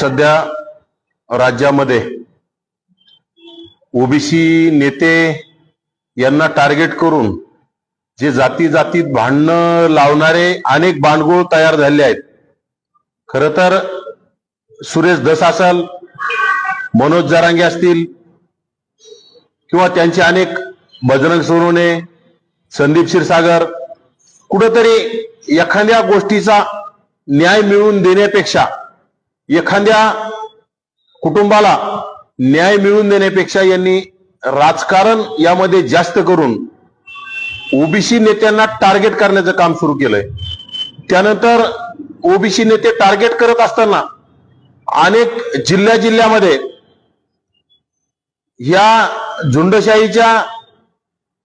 सध्या राज्यामध्ये ओबीसी नेते यांना टार्गेट करून जे जाती जातीत भांडणं लावणारे अनेक बांडगुळ तयार झाले आहेत. खर तर सुरेश दस असाल मनोज जरांगे असतील किंवा त्यांचे अनेक बजरंग सोनवणे संदीप क्षीरसागर कुठंतरी एखाद्या गोष्टीचा न्याय मिळवून देण्यापेक्षा एखाद्या कुटुंबाला न्याय मिळवून देण्यापेक्षा यांनी राजकारण यामध्ये जास्त करून ओबीसी नेत्यांना टार्गेट करण्याचं काम सुरू केलंय. त्यानंतर ओबीसी नेते टार्गेट करत असताना अनेक जिल्ह्या जिल्ह्यामध्ये या झुंडशाहीच्या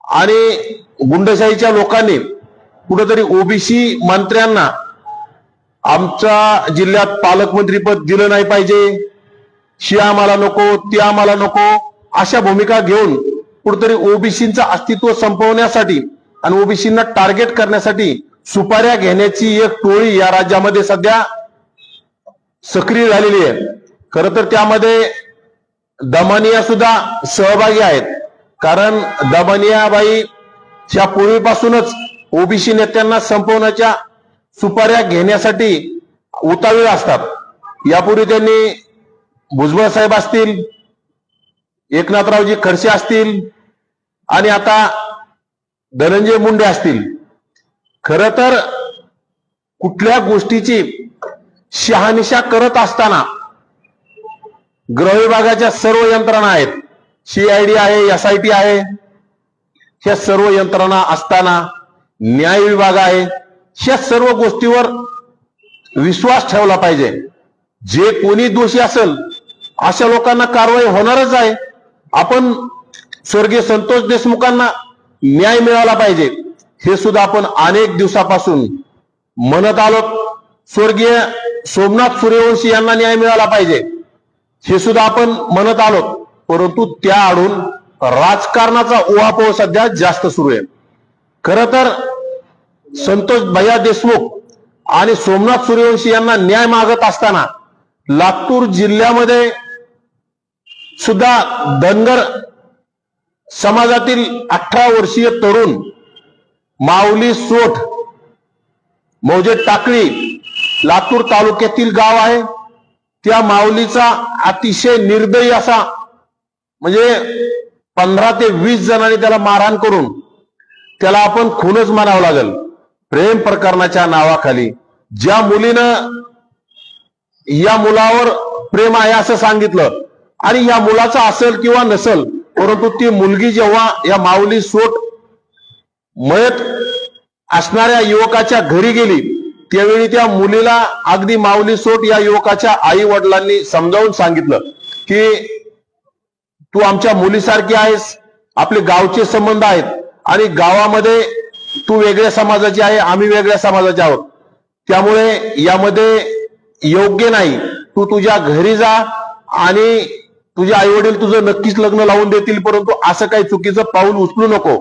आणि गुंडशाहीच्या लोकांनी कुठेतरी ओबीसी मंत्र्यांना आमच्या जिल्ह्यात पालकमंत्रीपद दिलं नाही पाहिजे. शी आम्हाला नको ती आम्हाला नको अशा भूमिका घेऊन कुठेतरी ओबीसीचं अस्तित्व संपवण्यासाठी आणि ओबीसींना टार्गेट करण्यासाठी सुपाऱ्या घेण्याची एक टोळी या राज्यामध्ये सध्या सक्रिय झालेली आहे. खर तर त्यामध्ये दमानिया सुद्धा सहभागी आहेत. कारण दमानियाबाई ह्या पूर्वीपासूनच ओबीसी नेत्यांना संपवण्याच्या सुपाऱ्या घेण्यासाठी उतावीळ असतात. यापूर्वी त्यांनी भुजबळ साहेब असतील एकनाथरावजी खडसे असतील आणि आता धनंजय मुंडे असतील. खर तर कुठल्या गोष्टीची शहानिशा करत असताना ग्रह विभागाच्या सर्व यंत्रणा आहेत. सीआयडी आहे एसआयटी आहे. ह्या सर्व यंत्रणा असताना न्याय विभाग आहे. ह्या सर्व गोष्टीवर विश्वास ठेवला पाहिजे. जे कोणी दोषी असेल अशा लोकांना कारवाई होणारच आहे. आपण स्वर्गीय संतोष देशमुखांना न्याय मिळाला पाहिजे. हे सुद्धा आपण अनेक दिवसापासून म्हणत आलो स्वर्गीय सोमनाथ सूर्यवंशी यांना न्याय मिळाला पाहिजे. हे सुद्धा आपण म्हणत आलो परंतु त्या आडून राजकारणाचा उहापोह सध्या जास्त सुरू आहे. खर तर संतोष भैया देशमुख आणि सोमनाथ सूर्यवंशी यांना न्याय मागत असताना लातूर जिल्ह्यामध्ये सुद्धा धनगर समाजातील अठरा वर्षीय तरुण माऊली सोठ मौजे टाकळी लातूर तालुक्यातील गाव आहे. त्या माऊलीचा अतिशय निर्दयी असा म्हणजे पंधरा ते वीस जणांनी त्याला मारहाण करून त्याला आपण खूनच मानावं लागेल. प्रेम प्रकरणाच्या नावाखाली ज्या मुलीनं या मुलावर प्रेम आहे असं सांगितलं आणि या मुलाचं असेल किंवा नसेल परंतु ती मुलगी जेव्हा या माऊली सोट मयत असणाऱ्या युवकाच्या घरी गेली त्यावेळी त्या मुलीला अगदी माऊली सोट या युवकाच्या आई वडिलांनी समजावून सांगितलं की तू आमच्या मुलीसारखी आहेस आपले गावचे संबंध आहेत आणि गावामध्ये तू वेगळ्या समाजाची आहे आम्ही वेगळ्या समाजाचे आहोत. त्यामुळे यामध्ये योग्य नाही. तू तुझ्या घरी जा आणि तुझे आई वडील तुझं नक्कीच लग्न लावून देतील परंतु असं काही चुकीचं पाऊल उचलू नको.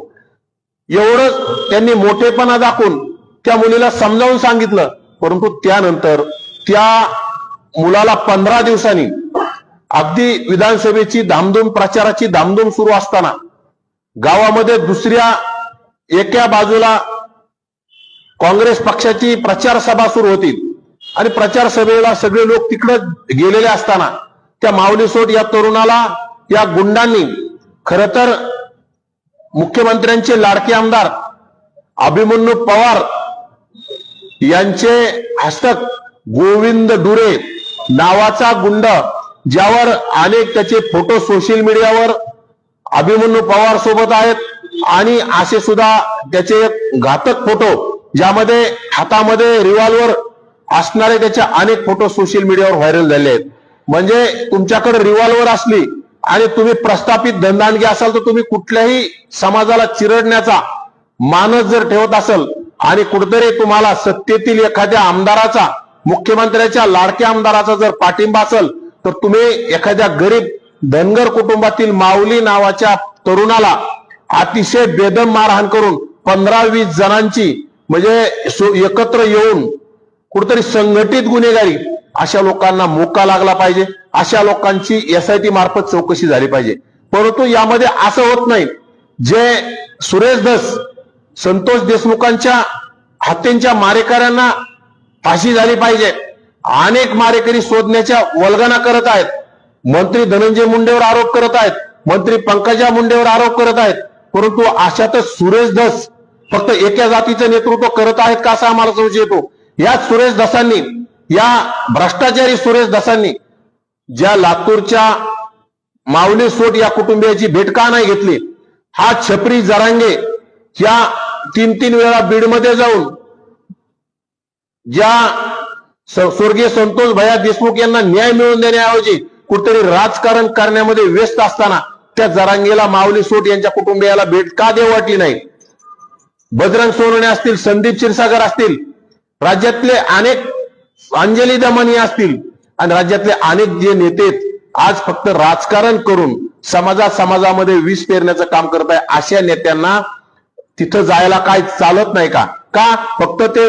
एवढंच त्यांनी मोठेपणा दाखवून त्या मुलीला समजावून सांगितलं. परंतु त्यानंतर त्या मुलाला पंधरा दिवसांनी अगदी विधानसभेची धामधूम प्रचाराची धामधूम सुरू असताना गावामध्ये दुसऱ्या एका बाजूला काँग्रेस पक्षाची प्रचार सभा सुरू होती. आणि प्रचार सभेला सगळे लोक तिकडे गेलेले असताना त्या माऊलीसोट या तरुणाला या गुंडांनी खर तर मुख्यमंत्र्यांचे लाडके आमदार अभिमन्यू पवार यांचे हस्तक गोविंद डुरे नावाचा गुंड ज्यावर अनेक त्याचे फोटो सोशल मीडियावर अभिमन्यू पवार सोबत आहेत. आणि असे सुद्धा त्याचे घातक फोटो ज्यामध्ये हातामध्ये रिव्हॉल्वर असणारे त्याचे अनेक फोटो सोशल मीडियावर व्हायरल झाले आहेत. म्हणजे तुमच्याकडे रिव्हॉल्वर असली आणि तुम्ही प्रस्थापित धंदानगी असाल तर तुम्ही कुठल्याही समाजाला चिरडण्याचा मानस जर ठेवत असेल आणि कुठेतरी तुम्हाला सत्तेतील एखाद्या आमदाराचा मुख्यमंत्र्याच्या लाडक्या आमदाराचा जर पाठिंबा असेल तर तुम्ही एखाद्या गरीब धनगर कुटुंबातील माऊली नावाच्या तरुणाला अतिशय बेदम मारहाण करून पंधरा वीस जणांची म्हणजे सो- एकत्र येऊन कुठेतरी संघटित गुन्हेगारी अशा लोकांना मोका लागला पाहिजे. अशा लोकांची एसआयटी मार्फत चौकशी झाली पाहिजे. परंतु यामध्ये असं होत नाही. जे सुरेश धस संतोष देशमुखांच्या हत्येच्या मारेकऱ्यांना फाशी झाली पाहिजे. अनेक मारेकरी शोधण्याच्या वल्गना करत आहेत. मंत्री धनंजय मुंडेवर आरोप करत आहेत. मंत्री पंकजा मुंडेवर आरोप करत आहेत. परंतु अशातच सुरेश धस फक्त एका जातीचं नेतृत्व करत आहेत का असा आम्हाला संशय येतो. याच सुरेश धसांनी या भ्रष्टाचारी सुरेश धसांनी ज्या लातूरच्या माऊली सोट या कुटुंबियाची भेट का नाही घेतली हा छपरी जरांगे या तीन तीन वेळा बीडमध्ये जाऊन ज्या स्वर्गीय संतोष भया देशमुख यांना न्याय मिळवून देण्याऐवजी कुठेतरी राजकारण करण्यामध्ये व्यस्त असताना त्या जरांगेला माऊली सोट यांच्या कुटुंबियाला भेट का देऊ वाटली नाही? बजरंग सोनवणे असतील संदीप क्षीरसागर असतील राज्यातले अनेक अंजली दमनी असतील आणि राज्यातले अनेक जे नेते आज फक्त राजकारण करून समाजा समाजामध्ये विष पेरण्याचं काम करत आहे अशा नेत्यांना तिथं जायला काय चालत नाही का? का? फक्त ते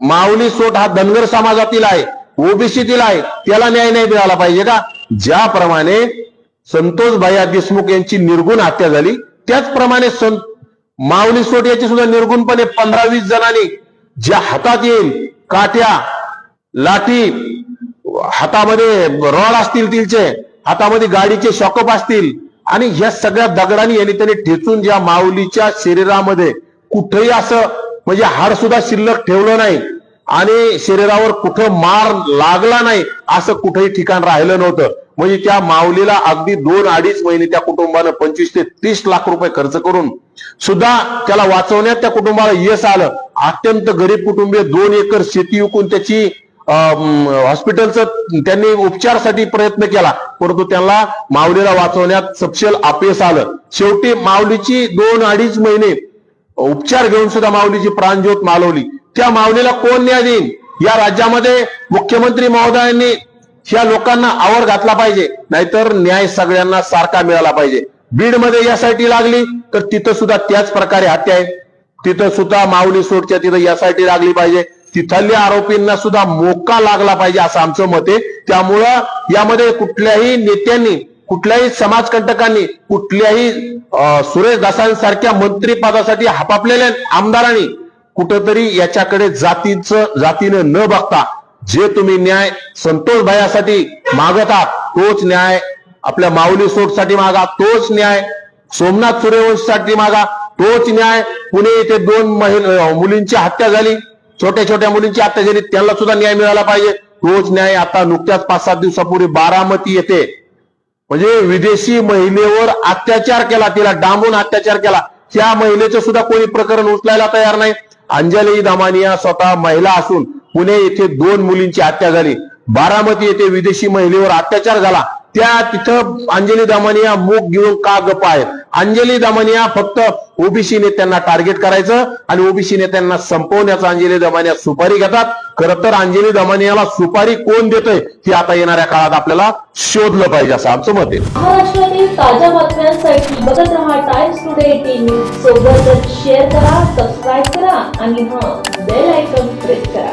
माऊली सोट हा धनगर समाजातील आहे ओबीसीतील आहे त्याला न्याय नाही मिळाला पाहिजे का? ज्याप्रमाणे संतोष भैया देशमुख यांची निर्गुण हत्या झाली. त्याचप्रमाणे सं माऊली सोट याची सुद्धा निर्गुणपणे पंधरा वीस जणांनी ज्या हातात येईल काट्या लाठी हातामध्ये रॉड असतील तिलचे हातामध्ये गाडीचे शॉकअप असतील आणि ह्या सगळ्या दगडांनी यांनी त्यांनी ठेचून ज्या माऊलीच्या शरीरामध्ये कुठेही असं म्हणजे हाड सुद्धा शिल्लक ठेवलं नाही आणि शरीरावर कुठं मार लागला नाही असं कुठेही ठिकाण राहिलं नव्हतं. म्हणजे त्या माऊलीला अगदी दोन अडीच महिने त्या कुटुंबानं पंचवीस ते तीस लाख रुपये खर्च करून सुद्धा त्याला वाचवण्यात त्या कुटुंबाला यश आलं. अत्यंत गरीब कुटुंबीय दोन एकर शेती विकून त्याची अं, हॉस्पिटलचं त्यांनी उपचारासाठी प्रयत्न केला. परंतु त्यांना माऊलीला वाचवण्यात सपशेल अपयश आलं. शेवटी माऊलीची दोन अडीच महिने उपचार घेऊन सुद्धा माऊलीची प्राणज्योत मालवली. त्या माऊलीला कोण न्याय देईन? या राज्यामध्ये मुख्यमंत्री महोदयांनी या लोकांना आवर घातला पाहिजे नाहीतर न्याय सगळ्यांना सारखा मिळाला पाहिजे. बीडमध्ये यासाठी लागली तर तिथं सुद्धा त्याच प्रकारे हत्या आहे. तिथं सुद्धा माऊली सोडच्या तिथं यासाठी लागली पाहिजे. तिथल्या आरोपींना सुद्धा मोका लागला पाहिजे असं आमचं मत आहे. त्यामुळं यामध्ये कुठल्याही नेत्यांनी कुठल्याही समाजकंटकांनी कुठल्याही सुरेश दासांसारख्या मंत्रीपदासाठी हापापलेल्या आमदारांनी कुठंतरी याच्याकडे जातीचं जातीनं न बघता जे तुम्ही न्याय संतोष भयासाठी मागत आहात तोच न्याय. आपल्या माऊली सोटसाठी मागा तोच न्याय. सोमनाथ सूर्यवंशसाठी मागा तोच न्याय. पुणे येथे दोन महिला मुलींची हत्या झाली. छोट्या छोट्या मुलींची हत्या झाली त्यांना सुद्धा न्याय मिळाला पाहिजे. तोच न्याय आता नुकत्याच पाच सात दिवसापूर्वी बारामती येथे. म्हणजे विदेशी महिलेवर अत्याचार केला तिला डांबून अत्याचार केला. त्या महिलेचं सुद्धा कोणी प्रकरण उचलायला तयार नाही. अंजली दामानिया स्वतः महिला असून पुणे येथे दोन मुलींची हत्या झाली. बारामती येथे विदेशी महिलेवर अत्याचार झाला. त्या तिथं अंजली दामानिया मूग घेऊन का गप आहेत? अंजली दामानिया फक्त ओबीसी नेत्यांना टार्गेट करायचं आणि ओबीसी नेत्यांना संपवण्याचा अंजली दमानिया सुपारी घेतात. खरं तर अंजली दमानियाला सुपारी कोण देतोय ती आता येणाऱ्या काळात आपल्याला शोधलं पाहिजे असं आमचं मत आहे. महाराष्ट्रातील ताज्या बातम्यांसाठी बघत राहा टाइम्स टुडे सोबतच शेअर करा सबस्क्राईब करा आणि बेल आयकॉन प्रेस करा.